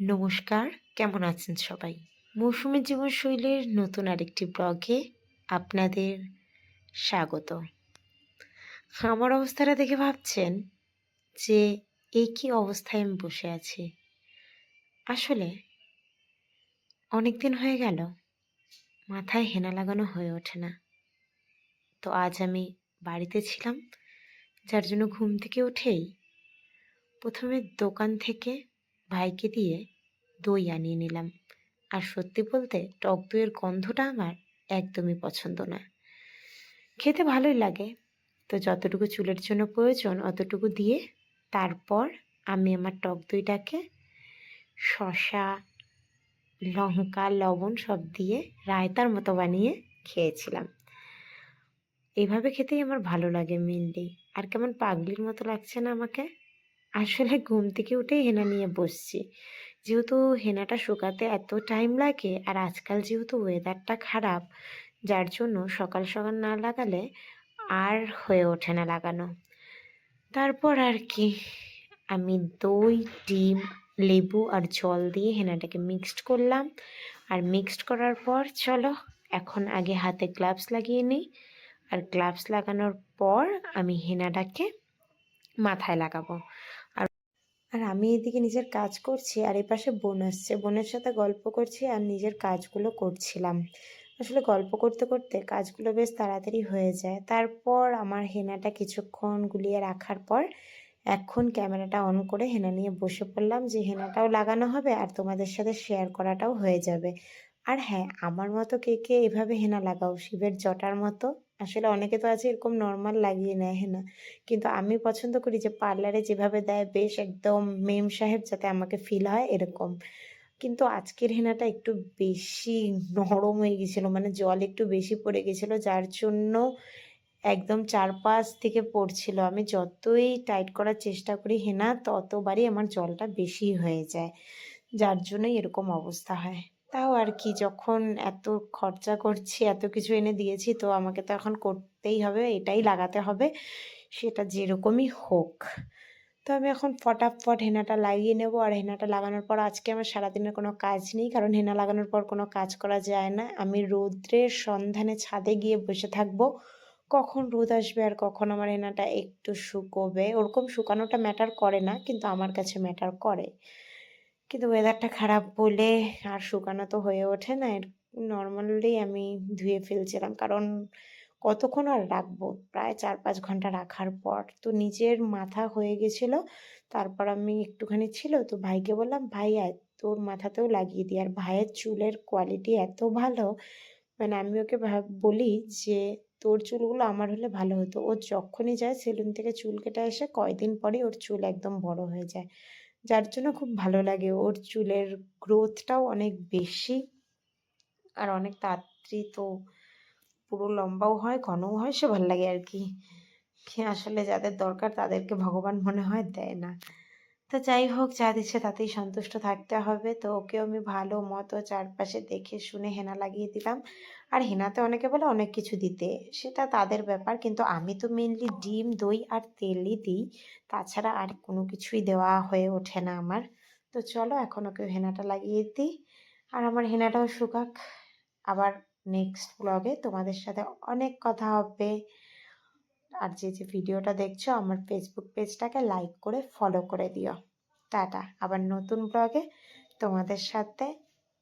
নমস্কার, কেমন আছেন সবাই? মৌসুমী জীবনশৈলীর নতুন আরেকটি ব্লগে আপনাদের স্বাগত। আমার অবস্থাটা দেখে ভাবছেন যে এই কি অবস্থায় আমি বসে আছি? আসলে অনেক দিন হয়ে গেল, মাথায় হেনা লাগানো হয়ে ওঠে না। তো আজ আমি বাড়িতে ছিলাম, যার জন্য ঘুম থেকে উঠেই প্রথমে দোকান থেকে ভাইকে দিয়ে দই আনিয়ে নিলাম। আর সত্যি বলতে টক দইয়ের গন্ধটা আমার একদমই পছন্দ না। খেতে ভালোই লাগে। তো যতটুকু চুলের জন্য প্রয়োজন অতটুকু দিয়ে তারপর আমি আমার টক দইটাকে শশা লঙ্কা, লবণ সব দিয়ে রায়তার মতো বানিয়ে খেয়েছিলাম। এভাবে খেতেই আমার ভালো লাগে মেনলি আর কেমন পাগলির মতো লাগছে না আমাকে? আসলে ঘুম থেকে উঠেই হেনা নিয়ে বসছি। যেহেতু হেনাটা শুকাতে এত টাইম লাগে আর আজকাল যেহেতু ওয়েদারটা খারাপ, যার জন্য সকাল সকাল না লাগালে আর হয়ে ওঠে না লাগানো। তারপর আর কি, আমি দই, ডিম, লেবু আর জল দিয়ে হেনাটাকে মিক্সড করলাম। আর মিক্সড করার পর চলো, এখন আগে হাতে গ্লাভস লাগিয়ে নিই। আর গ্লাভস লাগানোর পর আমি হেনাটাকে মাথায় লাগাবো। আর আমি এদিকে নিজের কাজ করছি আর এই পাশে বোন আসছে। বোনের সাথে গল্প করছি আর নিজের কাজগুলো করছিলাম। আসলে গল্প করতে করতে কাজগুলো বেশ তাড়াতাড়ি হয়ে যায়। তারপর আমার হেনাটা কিছুক্ষণ গুলিয়ে রাখার পর এখন ক্যামেরাটা অন করে হেনা নিয়ে বসে পড়লাম যে, হেনাটাও লাগানো হবে আর তোমাদের সাথে শেয়ার করাটাও হয়ে যাবে। আর হ্যাঁ আমার মতো কে কে এভাবে হেনা লাগাও, শিবের জটার মতো? আসলে অনেকে তো আছে এরকম নর্মাল লাগিয়ে নেয় হেনা কিন্তু আমি পছন্দ করি যে পার্লারে যেভাবে দেয়, বেশ একদম মেম সাহেব যাতে আমাকে ফিল হয় এরকম। কিন্তু আজকের হেনাটা একটু বেশি নরম হয়ে গেছিল মানে জল একটু বেশি পড়ে গেছিল, যার জন্য একদম চারপাশ থেকে পড়ছিল। আমি যতই টাইট করার চেষ্টা করি হেনা, ততবারই আমার জলটা বেশি হয়ে যায়, যার জন্যই এরকম অবস্থা হয়। তাও আর কি, যখন এত খরচা করছি, এত কিছু এনে দিয়েছি, তো আমাকে তো এখন করতেই হবে, এটাই লাগাতে হবে, সেটা যেরকমই হোক। তো আমি এখন ফটাফট হেনাটা লাগিয়ে নেব, আর হেনাটা লাগানোর পর আজকে আমার সারাদিনের কোনো কাজ নেই, কারণ হেনা লাগানোর পর কোনো কাজ করা যায় না। আমি রৌদ্রের সন্ধানে ছাদে গিয়ে বসে থাকব, কখন রোদ আসবে আর কখন আমার হেনাটা একটু শুকোবে। ওরকম শুকানোটা ম্যাটার করে না, কিন্তু আমার কাছে ম্যাটার করে। কিন্তু ওয়েদারটা খারাপ বলে আর শুকানো তো হয়ে ওঠে না। এর নর্মালি আমি ধুয়ে ফেলছিলাম। কারণ কতক্ষণ আর রাখব? প্রায় চার পাঁচ ঘণ্টা রাখার পর তো নিজের মাথা হয়ে গেছিল। তারপর আমি একটুখানি ছিল তো ভাইকে বললাম, ভাই, আয়, তোর মাথাতেও লাগিয়ে দিই। আর ভাইয়ের চুলের কোয়ালিটি এত ভালো মানে আমি ওকে বলি যে, তোর চুলগুলো আমার হলে ভালো হতো। ও যখনই যায় সেলুন থেকে চুল কেটে এসে কয়দিন পরেই ওর চুল একদম বড় হয়ে যায়। যার জন্য খুব ভালো লাগে। ওর চুলের গ্রোথটাও অনেক বেশি আর অনেক তাড়াতাড়ি তো পুরো লম্বাও হয়, ঘনও হয়, সে ভালো লাগে আর কি। আসলে যাদের দরকার তাদেরকে ভগবান মনে হয় দেয় না। তো যাই হোক, যা দিচ্ছে তাতেই সন্তুষ্ট থাকতে হবে। তো ওকেও আমি ভালো মতো চারপাশে দেখে শুনে হেনা লাগিয়ে দিলাম। আর হেনাতে অনেকে বলে অনেক কিছু দিতে, সেটা তাদের ব্যাপার। কিন্তু আমি তো মেনলি ডিম, দই আর তেলই দিই। তাছাড়া আর কোনো কিছুই দেওয়া হয়ে ওঠে না আমার। তো চলো, এখন ওকে হেনাটা লাগিয়ে দিই। আর আমার হেনাটাও শুকাক। আবার নেক্সট ব্লগে তোমাদের সাথে অনেক কথা হবে। আর যে যে ভিডিওটা দেখছ, আমার ফেসবুক পেজটাকে লাইক করে ফলো করে দিও। টাটা। আবার নতুন ব্লগে তোমাদের সাথে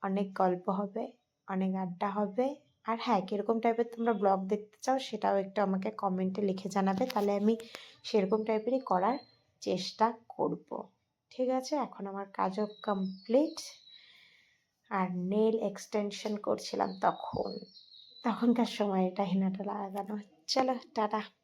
অনেক গল্প হবে, অনেক আড্ডা হবে। আর হ্যাঁ কীরকম টাইপের তোমরা ব্লগ দেখতে চাও, সেটাও একটু আমাকে কমেন্টে লিখে জানাবে। তাহলে আমি সেরকম টাইপেরই করার চেষ্টা করব। ঠিক আছে? এখন আমার কাজও কমপ্লিট আর নেল এক্সটেনশন করছিলাম তখন। তখনকার সময় এটা হেনাটা লাগানো চলো, টাটা।